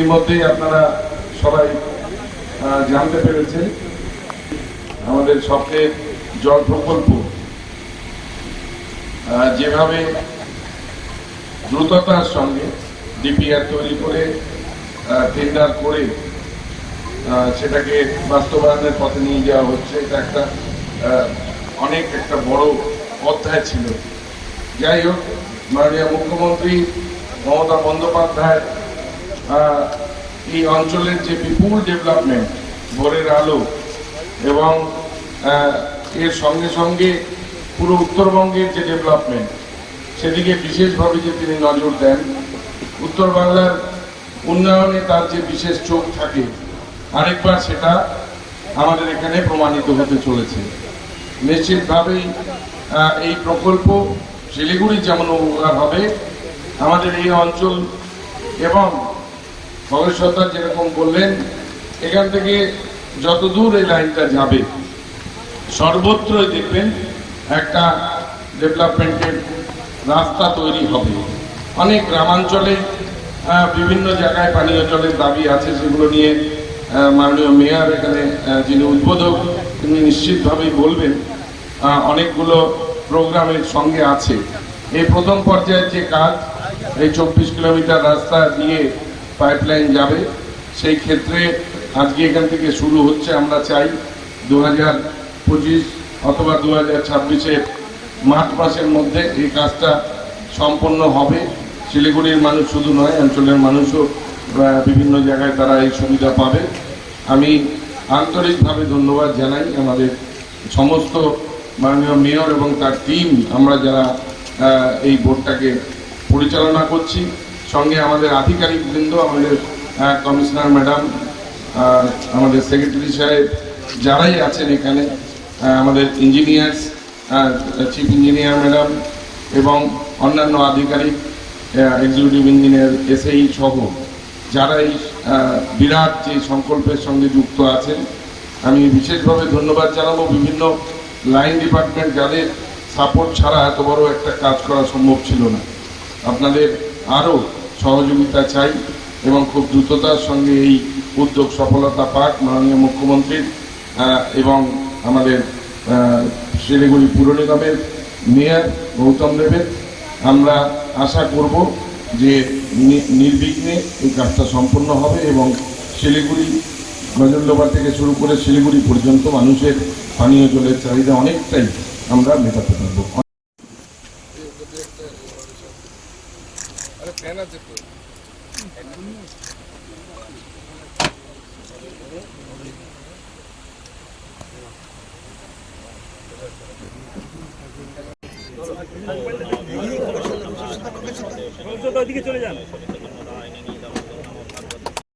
ইতিমধ্যেই আপনারা সবাই জানতে পেরেছেন আমাদের স্বপ্নের জল প্রকল্প। যেভাবে দ্রুততার সঙ্গে ডিপিআর তৈরি করে টেন্ডার করে সেটাকে বাস্তবায়নের পথে নিয়ে যাওয়া হচ্ছে, এটা একটা অনেক একটা বড় অধ্যায় ছিল। যাই হোক, মাননীয় মুখ্যমন্ত্রী মমতা বন্দ্যোপাধ্যায় এই অঞ্চলের যে বিপুল ডেভেলপমেন্ট ভোরের আলো এবং এর সঙ্গে সঙ্গে পুরো উত্তরবঙ্গের যে ডেভেলপমেন্ট সেদিকে বিশেষভাবে যে তিনি নজর দেন, উত্তর বাংলার উন্নয়নে তার যে বিশেষ চোখ থাকে, আরেকবার সেটা আমাদের এখানে প্রমাণিত হতে চলেছে। নিশ্চিতভাবেই এই প্রকল্প শিলিগুড়ি যেমন উপকার হবে, আমাদের এই অঞ্চল এবং ভবিষ্যৎ যেরকম বললেন, এখান থেকে যত দূর এই লাইনটা যাবে সর্বত্রই দেখবেন একটা ডেভেলপমেন্টের রাস্তা তৈরি হবে। অনেক গ্রামাঞ্চলে বিভিন্ন জায়গায় পানীয় জলের দাবি আছে সেগুলো নিয়ে মাননীয় মেয়র এখানে যিনি উদ্বোধক, তিনি নিশ্চিতভাবেই বলবেন অনেকগুলো প্রোগ্রামের সঙ্গে আছে। এই প্রথম পর্যায়ের যে কাজ, এই চব্বিশ কিলোমিটার রাস্তা দিয়ে পাইপলাইন যাবে। সেই ক্ষেত্রে আজকে এখান থেকে শুরু হচ্ছে, আমরা চাই দু হাজার পঁচিশ অথবা দু হাজার ছাব্বিশের মার্চ মাসের মধ্যে এই কাজটা সম্পন্ন হবে। শিলিগুড়ির মানুষ শুধু নয়, অঞ্চলের মানুষও বিভিন্ন জায়গায় তারা এই সুবিধা পাবে। আমি আন্তরিকভাবে ধন্যবাদ জানাই আমাদের সমস্ত মাননীয় মেয়র এবং তার টিম আমরা যারা এই বোর্ডটাকে পরিচালনা করছি। সঙ্গে আমাদের আধিকারিক বৃন্দ, আমাদের কমিশনার ম্যাডাম আমাদের সেক্রেটারি সাহেব, যারাই আছেন এখানে আমাদের ইঞ্জিনিয়ার্স চিফ ইঞ্জিনিয়ার ম্যাডাম এবং অন্যান্য আধিকারিক এক্সিকিউটিভ ইঞ্জিনিয়ার এসএই সহ যারা এই বিরাট যে সংকল্পের সঙ্গে যুক্ত আছেন, আমি বিশেষভাবে ধন্যবাদ জানাব। বিভিন্ন লাইন ডিপার্টমেন্ট যাদের সাপোর্ট ছাড়া এত বড় একটা কাজ করা সম্ভব ছিল না। আপনাদের আরও সহযোগিতা চাই এবং খুব দ্রুততার সঙ্গে এই উদ্যোগ সফলতা পাক মাননীয় মুখ্যমন্ত্রীর এবং আমাদের শিলিগুড়ি পুর নিগমের মেয়র গৌতম দেবের। আমরা আশা করব যে নির্বিঘ্নে এই কাজটা সম্পন্ন হবে এবং শিলিগুড়ি গজলডোবা থেকে শুরু করে শিলিগুড়ি পর্যন্ত মানুষের পানীয় জলের চাহিদা অনেকটাই আমরা মেটাতে পারব। ওদিকে চলে যান